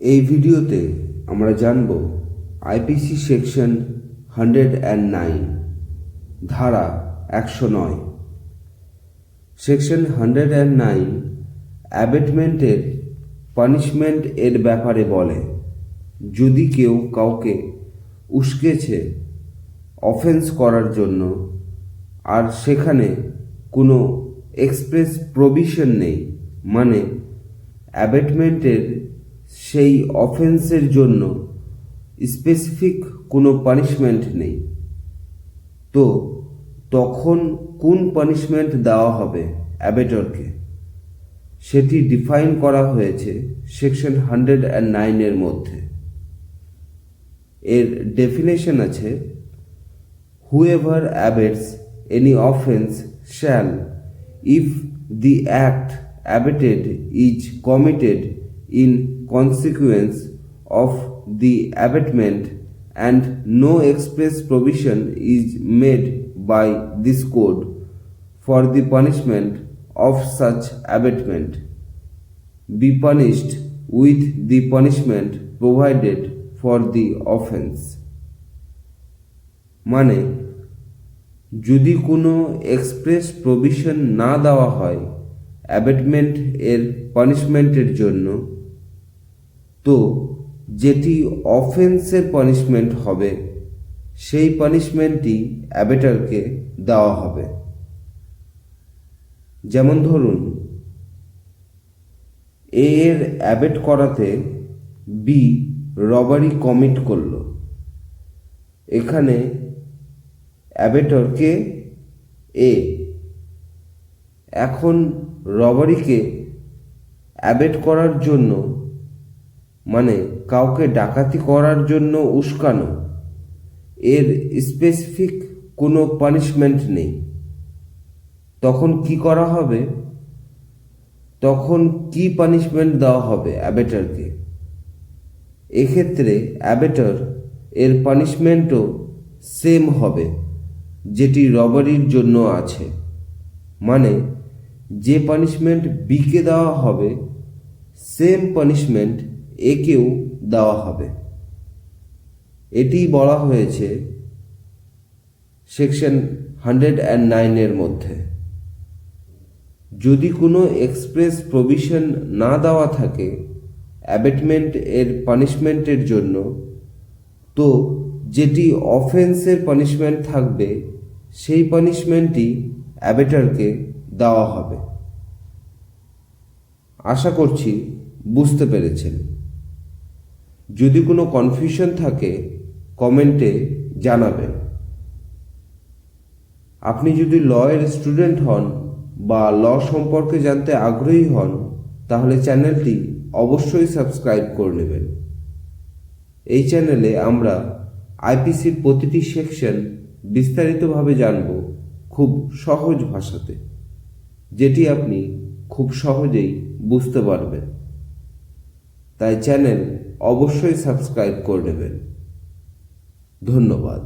এই ভিডিওতে আমরা জানব IPC section hundred and nine, ধারা একশো নয়। সেকশন হান্ড্রেড অ্যান্ড নাইন অ্যাবেটমেন্টের পানিশমেন্ট এর ব্যাপারে বলে, যদি কেউ কাউকে উস্কেছে অফেন্স করার জন্য, আর সেখানে কোনো এক্সপ্রেস প্রভিশন নেই মানে অ্যাবেটমেন্টের সেই অফেন্সের জন্য স্পেসিফিক কোনো পানিশমেন্ট নেই। তো তখন কোন পানিশমেন্ট দেওয়া হবে অ্যাবেটরকে? সেটি ডিফাইন করা হয়েছে সেকশন হান্ড্রেড অ্যান্ড নাইনের মধ্যে। এর ডেফিনেশন আছে, whoever abets any offence shall if the act abetted is committed in consequence of the abatement and no express provision is made by this code for the punishment of such abatement, be punished with the punishment provided for the offense. মানে যদি কোনো express provision না দেওয়া হয় abetment এর পানিশমেন্টের জন্য তো যেটি অফেন্সের পানিশমেন্ট হবে, সেই পানিশমেন্টই অ্যাবেটারকে দেওয়া হবে। যেমন ধরুন এ এর অ্যাবেট করাতে বি রবারি কমিট করল। এখানে অ্যাবেটরকে এ এখন রবারিকে অ্যাবেট করার জন্য মানে কাউকে ডাকাতি করার জন্য উস্কানো। এর স্পেসিফিক কোনো পানিশমেন্ট নেই। তখন কি করা হবে? তখন কি পানিশমেন্ট দেওয়া হবে অ্যাবেটারকে? এক্ষেত্রে অ্যাবেটার এর পানিশমেন্টও সেম হবে, যেটি রবারির জন্য আছে। মানে যে পানিশমেন্ট বিকে দেওয়া হবে সেম পানিশমেন্ট একেও দেওয়া হবে। এটি বলা হয়েছে সেকশন হান্ড্রেড অ্যান্ড নাইনের মধ্যে। যদি কোনো এক্সপ্রেস প্রভিশন না দেওয়া থাকে অ্যাবেটমেন্ট এর পানিশমেন্টের জন্য, তো যেটি অফেন্সের পানিশমেন্ট থাকবে, সেই পানিশমেন্টই অ্যাবেটারকে দেওয়া হবে। আশা করছি বুঝতে পেরেছেন। যদি কোনো কনফিউশন থাকে কমেন্টে জানাবেন। আপনি যদি ল এর স্টুডেন্ট হন বা ল সম্পর্কে জানতে আগ্রহী হন, তাহলে চ্যানেলটি অবশ্যই সাবস্ক্রাইব করে নেবেন। এই চ্যানেলে আমরা আইপিসির প্রতিটি সেকশন বিস্তারিতভাবে জানব খুব সহজ ভাষাতে, যেটি আপনি খুব সহজেই বুঝতে পারবেন। তাই চ্যানেল অবশ্যই সাবস্ক্রাইব করে নেবেন। ধন্যবাদ।